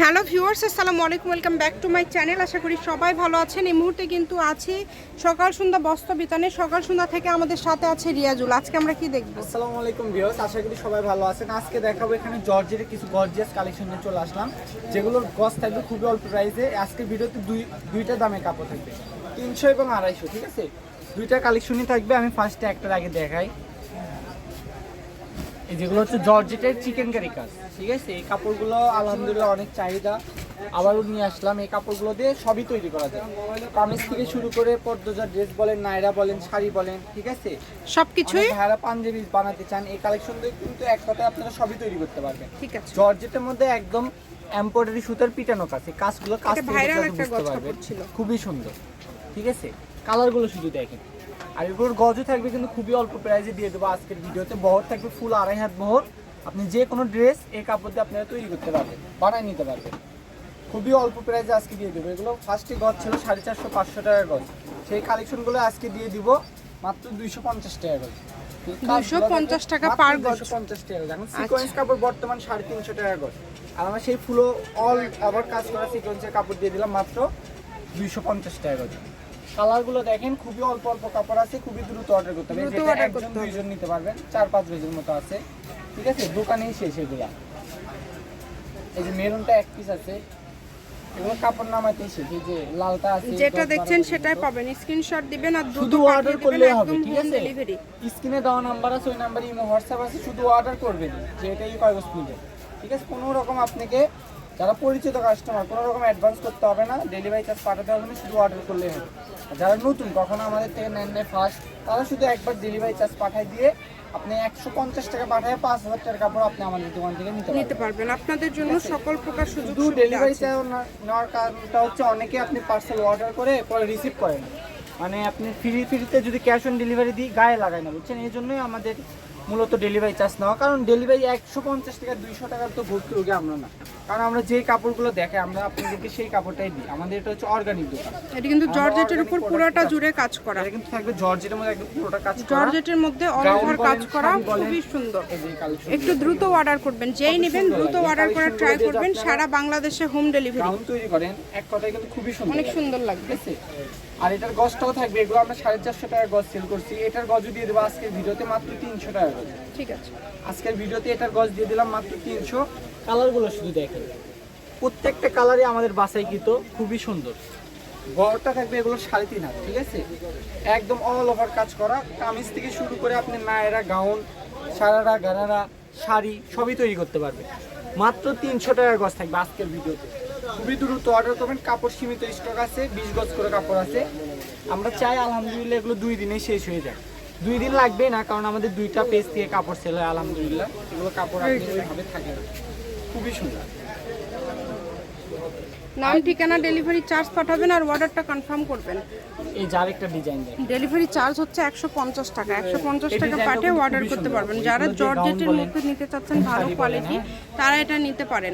Hello viewers, আসসালামু আলাইকুম, welcome back to my channel. আশা করি সবাই ভালো আছেন। এই মুহূর্তে কিন্তু আছি সকাল সন্ধ্যা বস্ত্র বিতানে সকাল সন্ধ্যা থেকে আমাদের সাথে আছে রিয়াজুল। আজকে আমরা কি দেখব? আসসালামু আলাইকুম ভিউয়ার্স, আশা করি সবাই ভালো আছেন। আজকে দেখাবো এখানে জর্জের কিছু গর্জিয়াস কালেকশন নিয়ে চলে আসলাম, যেগুলোর গস থাকবে খুবই অল্প প্রাইসে আজকে ভিডিওতে দুই, দুইটা দামে কাপড় থাকবে, তিনশো এবং আড়াইশো, ঠিক আছে? দুইটা কালেকশনই থাকবে। আমি ফার্স্টে একটার আগে দেখাই। যেগুলো হচ্ছে জর্জেটের চিকেন কারি কাজ ঠিক আছে? এই কাপড়গুলো আলহামদুলিল্লাহ অনেক চাহিদা। আবারও নিয়ে আসলাম। এই কাপড়গুলো দিয়ে সবই তৈরি করা যায়। কামিজ থেকে শুরু করে পর্দজা ড্রেস বলেন নাইরা বলেন শাড়ি বলেন ঠিক আছে? সবকিছুই অনেক ভাইরা পাঞ্জাবি বানাতে চান। এই কালেকশন দিয়ে কিন্তু এক কথায় আপনারা সবই তৈরি করতে পারবেন। ঠিক আছে। জর্জেটের মধ্যে একদম এমব্রয়ডারি সুতার পিটানো এই কাজগুলো কাজ বুঝতে পারবেন। খুবই সুন্দর। ঠিক আছে? কালারগুলো শুধু দেখেন। আর এগুলোর গজও থাকবে কিন্তু খুবই অল্প প্রাইসে দিয়ে দেবো আজকের ভিডিওতে। বহর থাকবে ফুল আড়াই হাত বহর। আপনি যে কোনো ড্রেস এই কাপড় দিয়ে আপনারা তৈরি করতে পারবেন বানায় নিতে পারবেন। খুবই অল্প প্রাইসে আজকে দিয়ে দেবো। এগুলো ফার্স্টে গজ ছিল সাড়ে চারশো পাঁচশো টাকার গজ। সেই কালেকশনগুলো আজকে দিয়ে দিব মাত্র দুইশো পঞ্চাশ টাকা গজ 250 টাকা per গজ। পঞ্চাশ টাকা এখন সিকোয়েন্স কাপড় বর্তমান সাড়ে তিনশো টাকা গজ আর আমরা সেই ফুলো অল আবার কাজ করা সিকোয়েন্সের কাপড় দিয়ে দিলাম মাত্র দুইশো পঞ্চাশ টাকা গজ কালারগুলো দেখেন খুবই অল্প অল্প কাপড় আছে খুবই দ্রুত অর্ডার করতে হবে। একজন দুইজন নিতে পারবেন চার পাঁচ বেজের মতো আছে। ঠিক আছে? দোকানেই শেষ এগুলা। এই যে মেরুনটা এক পিস আছে। এগুলো কাপড় নামাতেই শেষ। এই যে লালটা আছে যেটা দেখছেন সেটাই। পাবেন। স্ক্রিনশট দিবেন আর শুধু অর্ডার করলে হবে ঠিক আছে? ডেলিভারি স্ক্রিনে দেওয়া নাম্বার আছে ওই নাম্বারে ইমো হোয়াটসঅ্যাপ আছে শুধু অর্ডার করবেন যে এটাই কাগজ তুলে ঠিক আছে? কোনো রকম আপনাকে যারা পরিচিত কাস্টমার কোনো রকম অ্যাডভান্স করতে হবে না ডেলিভারি চার্জ পাঠাতে হবে না শুধু অর্ডার করলেই হবে। যারা নতুন কখনো আমাদের থেকে নেন নেয় ফার্স্ট তারা শুধু একবার ডেলিভারি চার্জ পাঠাই দিয়ে আপনি একশো পঞ্চাশ টাকা পাঠায় পাঁচ হাজার টাকার কাপড় আপনি আমাদের দোকান থেকে নিতে নিতে পারবেন। আপনাদের জন্য সকল প্রকার সুযোগ শুধু ডেলিভারি চার্জ নেওয়ার কারণটা হচ্ছে অনেকে আপনি পার্সেল অর্ডার করে পরে রিসিভ করেন। মানে আপনি ফ্রি ফ্রিতে যদি ক্যাশ অন ডেলিভারি দিই গায়ে লাগায় না বুঝছেন? এই জন্যই আমাদের মূলত ডেলিভারি চার্জ নেওয়া। কারণ ডেলিভারি একশো পঞ্চাশ টাকা দুইশো টাকার তো ভর্তি রোগে আমরা না। কারণ আমরা যে কাপড়গুলো দেখে আমরা আপনাদেরকে সেই কাপড়টাই দিই। আমাদের এটা হচ্ছে অর্গানিক দোকান। এটা কিন্তু জর্জেটের উপর পুরোটা জুড়ে কাজ করা। এটা কিন্তু থাকবে জর্জেটের মধ্যে একদম পুরোটা কাজ করা। জর্জেটের মধ্যে অল ওভার কাজ করা খুবই সুন্দর। একটু দ্রুত অর্ডার করবেন। যেই নেবেন দ্রুত অর্ডার করার ট্রাই করবেন। সারা বাংলাদেশে হোম ডেলিভারি তৈরি করেন এক কথায় কিন্তু খুবই সুন্দর অনেক সুন্দর লাগবে। আর এটার গজটাও থাকবে এগুলো আমরা সাড়ে চারশো টাকা গজ সেল করছি। এটার গজও দিয়ে দেবো আজকের ভিডিওতে মাত্র তিনশো টাকা গজ। ঠিক আছে। আজকের ভিডিওতে এটার গজ দিয়ে দিলাম মাত্র তিনশো। কালারগুলো শুধু দেখেন। প্রত্যেকটা কালারই আমাদের বাছাইকৃত খুবই সুন্দর। গড়টা থাকবে এগুলো সাড়ে তিন হাত ঠিক আছে? একদম অল ওভার কাজ করা। কামিজ থেকে শুরু করে আপনি নায়রা গাউন সারারা গারারা শাড়ি সবই তৈরি করতে পারবে মাত্র তিনশো টাকার গজ থাকবে আজকের ভিডিওতে। খুবই দ্রুত অর্ডার করবেন। কাপড় সীমিত স্টক আছে, বিশ গজ করে কাপড় আছে। আমরা চাই, আলহামদুলিল্লাহ, এগুলো দুই দিনে শেষ হয়ে যায়। দুই দিন লাগবে না, কারণ আমাদের দুইটা পেজ থেকে কাপড় সেল হয়, আলহামদুলিল্লাহ। এগুলো কাপড় আপনি থাকে না খুবই সুন্দর। নাম ঠিকানা ডেলিভারি চার্জ পাঠাবেন আর অর্ডারটা কনফার্ম করবেন। এই যার একটা ডিজাইন ডেলিভারি চার্জ হচ্ছে একশো পঞ্চাশ টাকা। একশো পঞ্চাশ টাকা পাঠিয়ে অর্ডার করতে পারবেন। যারা জর্জেটের মধ্যে নিতে চাচ্ছেন ভালো কোয়ালিটি হ্যাঁ। তারা এটা নিতে পারেন।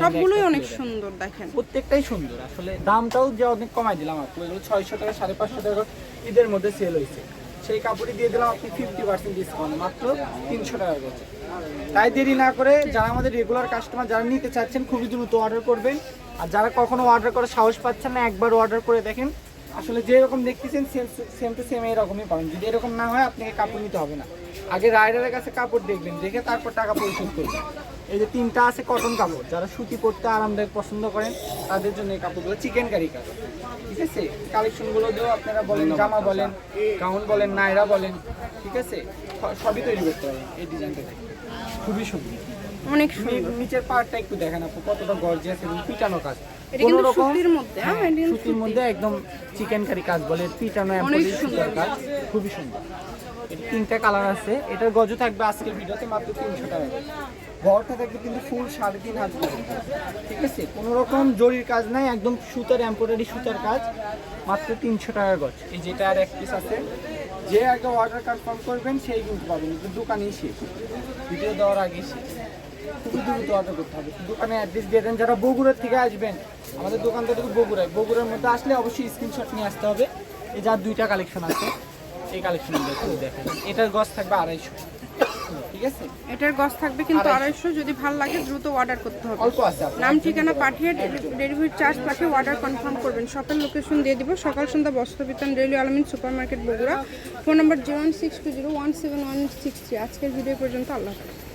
সবগুলোই অনেক সুন্দর দেখেন। প্রত্যেকটাই সুন্দর। আসলে দামটাও যে অনেক কমাই দিলাম এগুলো ছয়শো টাকা সাড়ে পাঁচশো টাকা ঈদের মধ্যে সেল হয়েছে। সেই কাপড়ই দিয়ে দিলাম আপনি ফিফটি পার্সেন্ট ডিসকাউন্ট মাত্র তিনশো টাকা করে। তাই দেরি না করে যারা আমাদের রেগুলার কাস্টমার যারা নিতে চাচ্ছেন, খুবই দ্রুত অর্ডার করবেন। আর যারা কখনো অর্ডার করে সাহস পাচ্ছেন না, একবার অর্ডার করে দেখেন। আসলে যে রকম দেখতেছেন সেম টু সেম এরকমই পাবেন। যদি এরকম না হয় আপনাকে কাপড় নিতে হবে না। আগে রাইডারের কাছে কাপড় দেখবেন দেখে তারপর টাকা পরিশোধ করবেন। এই যে তিনটা আছে কটন কাপড় যারা সুতি পরতে আরামদায়ক পছন্দ করেন তাদের জন্য এই কাপড়গুলো চিকেন কারি কাপড়। ঠিক আছে? কালেকশনগুলো দিয়েও আপনারা বলেন জামা বলেন গাউন বলেন নাইরা বলেন ঠিক আছে? সবই তৈরি করতে পারেন এই ডিজাইনটা দেখে। খুবই সুন্দর। অনেক সুন্দর। নিচের পার্টটা একটু দেখেন আপু কতটা গর্জিয়াস এবং পিটানো কাজ। কোনো রকম সুতির মধ্যে হ্যাঁ সুতির মধ্যে একদম চিকেন কারি কাজ বলে পিটানো সুতার কাজ খুবই সুন্দর। তিনটা কালার আছে। এটার গজ থাকবে আজকের ভিডিওতে মাত্র তিনশো টাকা। ঘরটা থাকবে কিন্তু ফুল সাড়ে তিন হাত ঠিক আছে? কোনো রকম জরির কাজ নাই একদম সুতার এমব্রয়ডারি সুতার কাজ। মাত্র তিনশো টাকার গজ। এই যেটা আর এক পিস আছে যে আগে অর্ডার কনফার্ম করবেন সেই কিন্তু পাবেন। কিন্তু দোকানেই শেষ। ভিডিও দেওয়ার আগে শেষ। খুবই দ্রুত অর্ডার করতে হবে। দোকানে অ্যাড্রেস দিয়ে দেন যারা বগুড়ার থেকে আসবেন আমাদের দোকানটা কিন্তু বগুড়ায়। বগুড়ার মধ্যে আসলে অবশ্যই স্ক্রিনশট নিয়ে আসতে হবে। এই যার দুইটা কালেকশন আছে এই কালেকশনগুলো একটু দেখেন। এটার গজ থাকবে আড়াইশো। আড়াইশো ঠিক আছে? এটার গস থাকবে কিন্তু আড়াইশো। যদি ভালো লাগে দ্রুত অর্ডার করতে হবে। অল্প আছে নাম ঠিকানা পাঠিয়ে ডেলিভারি চার্জ পাঠিয়ে অর্ডার কনফার্ম করবেন। শপের লোকেশন দিয়ে দিব। Sokal Sondhya Bostro Bitan railway Alamin super market Bogura. Phone number zero one six two zero one seven one six three আজকের ভিডিও পর্যন্ত আল্লাহ হাফেজ।